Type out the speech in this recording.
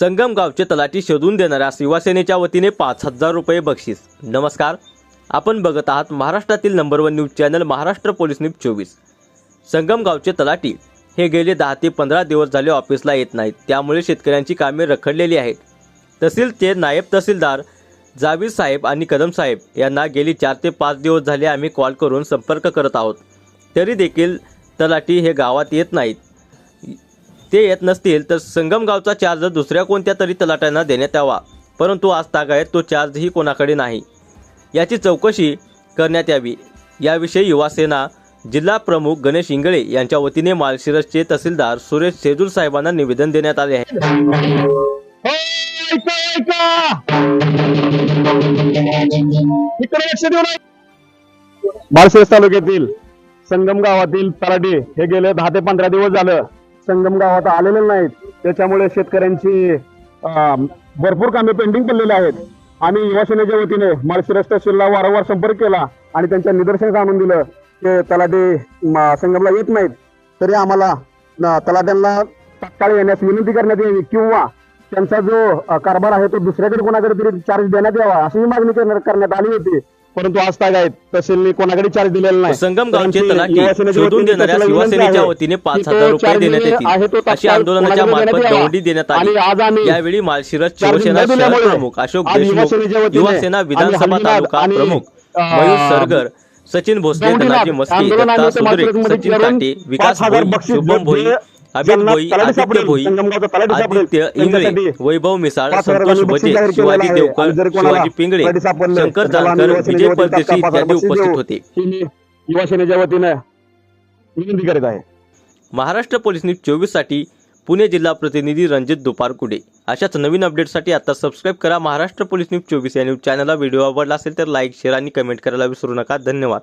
संगम गावचे तलाठी शोधून देणाऱ्या शिवसेनेच्या वतीने पाच हजार रुपये बक्षीस. नमस्कार. आपण बघत आहात महाराष्ट्रातील number one news channel Maharashtra police news चोवीस. संगम गावचे तलाठी हे गेले दहा ते पंधरा दिवस झाले ऑफिसला येत नाहीत. त्यामुळे शेतकऱ्यांची कामे रखडलेली आहेत. तहसीलचे नायब तहसीलदार जावीद साहेब आणि कदम साहेब यांना गेली चार ते पाच दिवस झाले आम्ही कॉल करून संपर्क करत आहोत. तरी देखील तलाठी हे गावात येत नाहीत. ते येत नसतील तर संगम गावचा चार्ज दुसऱ्या कोणत्या तरी तलाट्यांना देण्यात यावा. परंतु आज तागायत तो चार्जही कोणाकडे नाही. याची चौकशी करण्यात यावी. याविषयी युवासेना जिल्हा प्रमुख गणेश इंगळे यांच्या वतीने मालशिरसचे तहसीलदार सुरेश शेजूर साहेबांना निवेदन देण्यात आले आहे. हो, माळशिरस तालुक्यातील संगम गावातील तलाठी हे गेले दहा ते पंधरा दिवस झालं. संगम गावात आलेले नाहीत. त्याच्यामुळे शेतकऱ्यांची भरपूर कामे पेंडिंग पडलेली आहेत. आम्ही युवा सेनेच्या वतीने माळशिरस तहसीलला वारंवार संपर्क केला आणि त्यांच्या निदर्शनास आणून दिलं की तलाठी संगमला येत नाहीत. तरी आम्हाला तलाट्यांना तात्काळ येण्यास विनंती करण्यात यावी किंवा त्यांचा जो कारभार आहे तो दुसऱ्याकडे कोणाकडे तरी चार्ज देण्यात यावा अशी मागणी करण्यात करण्यात आली होती. परंतु आज काय आहेत. तहसीलने कोणाकडे चार्ज दिलेला नाही. संगम गावचे तलाठी शोधून देणाऱ्या शिवसेनेच्या वतीने पाच हजार रुपये देण्यात येतील. अशी आंदोलनाच्या मार्फत. दौंडी देण्यात आली. यावेळी माळशिरस शिवसेना शहर प्रमुख अशोक देशमुख युवासेना विधानसभा तालुका प्रमुख मयूर सरगर सचिन भोसले धनाजी मस्के दत्ता सचिन ताटे विकास शुभम भोई अमित भोई आदित्य भोई आदित्य इंगळे वैभव मिसाळ संतोष भजे शिवाजी. देवकर शिवाजी पिंगळे शंकर जानकर विजय परदेशी इत्यादी उपस्थित. होते. युवा सेनेच्या वतीने विनंती करीत आहे. महाराष्ट्र पोलीस न्यूज चोवीससाठी पुणे जिल्हा प्रतिनिधी रणजित दुपारकुडे. अशाच नवीन अपडेटसाठी आता सबस्क्राईब करा महाराष्ट्र पोलीस न्यूज चोवीस या न्यूज चॅनलला. व्हिडिओ आवडला असेल तर लाईक शेअर आणि कमेंट करायला विसरू नका. धन्यवाद.